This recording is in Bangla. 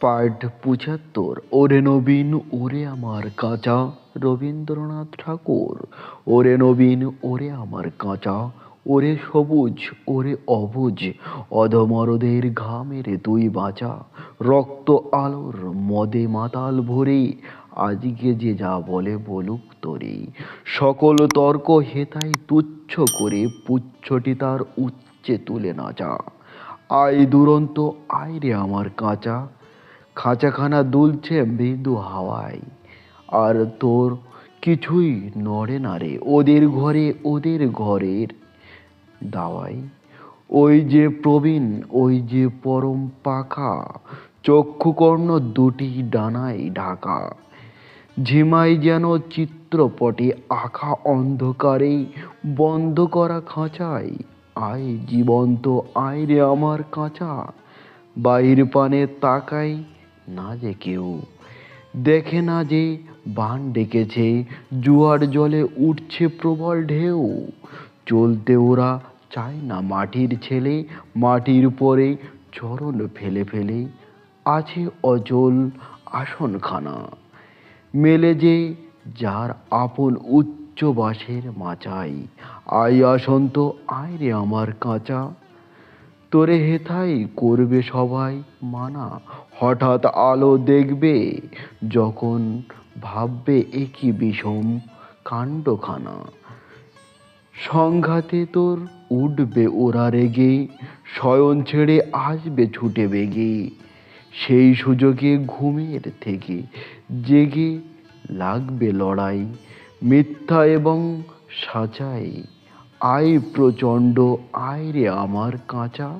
পাঠ পঁচাত্তর ওরে নবীন, ওরে আমার কাঁচা। রবীন্দ্রনাথ ঠাকুর, ওরে নবীন, ওরে আমার কাঁচা। ওরে সবুজ, ওরে অবুজ। অধমরদের ঘামেরে তুই বাঁচা। রক্ত আলোর মদে মাতাল ভরে, আজকে যে যা বলে বলুক তোরে। সকল তর্ক হেতাই তুচ্ছ করে, পুচ্ছটি তার উচ্চে তুলে নাচা। আয় দুরন্ত, আয় রে আমার কাঁচা। খাঁচাখানা দুলছে মৃদু হাওয়ায়। আর তোর কিছুই নড়ে না রে ওদের ঘরে, ওদের ঘরের দাওয়াই ওই যে প্রবীণ, ওই যে পরম পাখা, চক্ষুকর্ণ দুটি ডানায় ঢাকা। ঝিমাই যেন চিত্রপটে আঁকা অন্ধকারে বন্ধ করা খাঁচায়। আয় জীবন্ত, আয় রে আমার কাঁচা। বাইর পানে তাকাই যে কেউ। দেখে না যে বান ডেকেছে, জুয়ার জলে উঠছে প্রবল ঢেউ। চলতে ওরা চায় না মাটির ছেলে, মাটির পরে চরণ ফেলে ফেলে। আছে অচল আসনখানা। মেলে যে যার আপন উচ্চ বাসের মাচাই। আই আসন্ত, আয় রে আমার কাঁচা। তোরে হেথাই করবে সবাই মানা। হঠাৎ আলো দেখবে, যখন ভাববে একই বিষম কাণ্ডখানা। সংঘাতে তোর উঠবে ওরা রেগে, শয়ন ছেড়ে আসবে ছুটে বেগে। সেই সুযোগে ঘুমের থেকে জেগে লাগবে লড়াই, মিথ্যা এবং সাচাই আয় প্রচণ্ড আয় রে আমার কাঁচা।